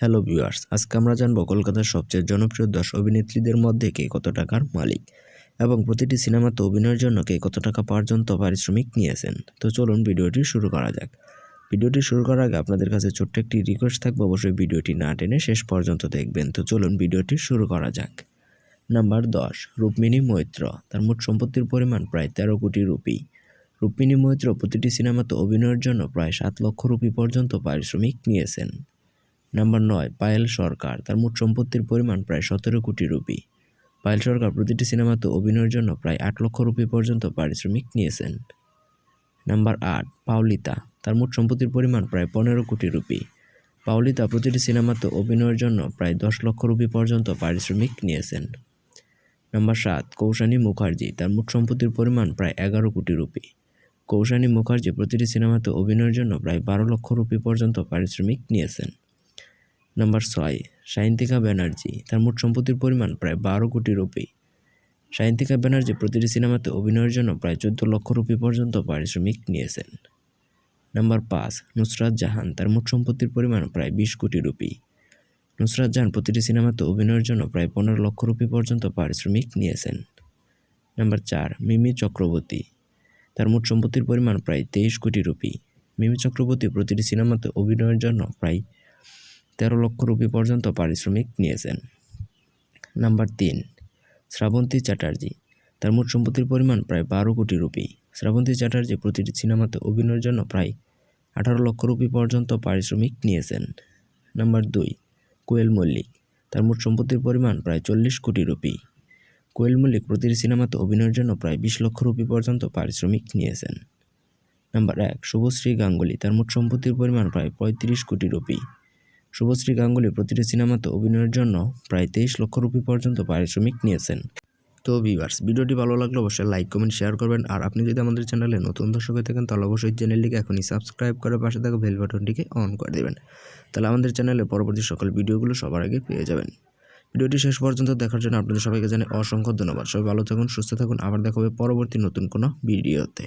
Hello viewers আজকে আমরা জানব কলকাতার সবচেয়ে জনপ্রিয় দশ অভিনেত্রীদের মধ্যে কে কত টাকার মালিক এবং প্রতিটি সিনেমাতে অভিনয়ের জন্য কে কত টাকা পর্যন্ত পারিশ্রমিক নিয়েছেন। তো চলুন ভিডিওটি শুরু করা যাক। ভিডিওটি শুরু করার আগে আপনাদের কাছে ছোট্ট একটি রিকোয়েস্ট থাকবে, অবশ্যই ভিডিওটি না টেনে শেষ পর্যন্ত দেখবেন। তো চলুন ভিডিওটি শুরু করা যাক। নাম্বার দশ, রুক্মিণী মৈত্র। তার মোট সম্পত্তির পরিমাণ প্রায় তেরো কোটি রুপি। রুক্মিণী মৈত্র প্রতিটি সিনেমাতে অভিনয়ের জন্য প্রায় সাত লক্ষ রুপি পর্যন্ত পারিশ্রমিক নিয়েছেন। নাম্বার নয়, পায়েল সরকার। তার মোট সম্পত্তির পরিমাণ প্রায় সতেরো কোটি রুপি। পায়েল সরকার প্রতিটি সিনেমাতে অভিনয়ের জন্য প্রায় আট লক্ষ রুপি পর্যন্ত পারিশ্রমিক নিয়েছেন। নাম্বার আট, পাওলিতা। তার মোট সম্পত্তির পরিমাণ প্রায় পনেরো কোটি রুপি। পাওলিতা প্রতিটি সিনেমাতে অভিনয়ের জন্য প্রায় দশ লক্ষ রুপি পর্যন্ত পারিশ্রমিক নিয়েছেন। নাম্বার সাত, কৌশানী মুখার্জি। তার মোট সম্পত্তির পরিমাণ প্রায় এগারো কোটি রুপি। কৌশানী মুখার্জি প্রতিটি সিনেমাতে অভিনয়ের জন্য প্রায় বারো লক্ষ রুপি পর্যন্ত পারিশ্রমিক নিয়েছেন। নাম্বার ছয়, সায়ন্তিকা ব্যানার্জি। তার মোট সম্পত্তির পরিমাণ প্রায় বারো কোটি রুপি। সায়ন্তিকা ব্যানার্জি প্রতিটি সিনেমাতে অভিনয়ের জন্য প্রায় চোদ্দ লক্ষ রুপি পর্যন্ত পারিশ্রমিক নিয়েছেন। নাম্বার পাঁচ, নুসরাত জাহান। তার মোট সম্পত্তির পরিমাণ প্রায় বিশ কোটি রুপি। নুসরাত জাহান প্রতিটি সিনেমাতে অভিনয়ের জন্য প্রায় পনেরো লক্ষ রুপি পর্যন্ত পারিশ্রমিক নিয়েছেন। নাম্বার চার, মিমি চক্রবর্তী। তার মোট সম্পত্তির পরিমাণ প্রায় তেইশ কোটি রুপি। মিমি চক্রবর্তী প্রতিটি সিনেমাতে অভিনয়ের জন্য প্রায় তেরো লক্ষ রুপি পর্যন্ত পারিশ্রমিক নিয়েছেন। নাম্বার তিন, শ্রাবন্তী চ্যাটার্জি। তার মোট সম্পত্তির পরিমাণ প্রায় বারো কোটি রুপি। শ্রাবন্তী চ্যাটার্জি প্রতিটি সিনেমাতে অভিনয়ের জন্য প্রায় আঠারো লক্ষ রুপি পর্যন্ত পারিশ্রমিক নিয়েছেন। নাম্বার দুই, কোয়েল মল্লিক। তার মোট সম্পত্তির পরিমাণ প্রায় চল্লিশ কোটি রুপি। কোয়েল মল্লিক প্রতিটি সিনেমাতে অভিনয়ের জন্য প্রায় বিশ লক্ষ রুপি পর্যন্ত পারিশ্রমিক নিয়েছেন। নাম্বার এক, শুভশ্রী গাঙ্গুলি। তার মোট সম্পত্তির পরিমাণ প্রায় পঁয়ত্রিশ কোটি রুপি। শুভশ্রী গাঙ্গুলি প্রতিটি সিনেমাতে অভিনয়ের জন্য প্রায় তেইশ লক্ষ রুপি পর্যন্ত পারিশ্রমিক নিয়েছেন। তো ভিভার্স ভিডিওটি ভালো লাগলে অবশ্যই লাইক কমেন্ট শেয়ার করবেন। আর আপনি যদি আমাদের চ্যানেলে নতুন দর্শক হয়ে থাকেন, তাহলে অবশ্যই চ্যানেলটিকে এখনই সাবস্ক্রাইব করে পাশে থাকা বেল বাটনটিকে অন করে দেবেন। তাহলে আমাদের চ্যানেলে পরবর্তী সকল ভিডিওগুলো সবার আগে পেয়ে যাবেন। ভিডিওটি শেষ পর্যন্ত দেখার জন্য আপনাদের সবাইকে জানাই অসংখ্য ধন্যবাদ। সবাই ভালো থাকুন, সুস্থ থাকুন। আবার দেখা হবে পরবর্তী নতুন কোনো ভিডিওতে।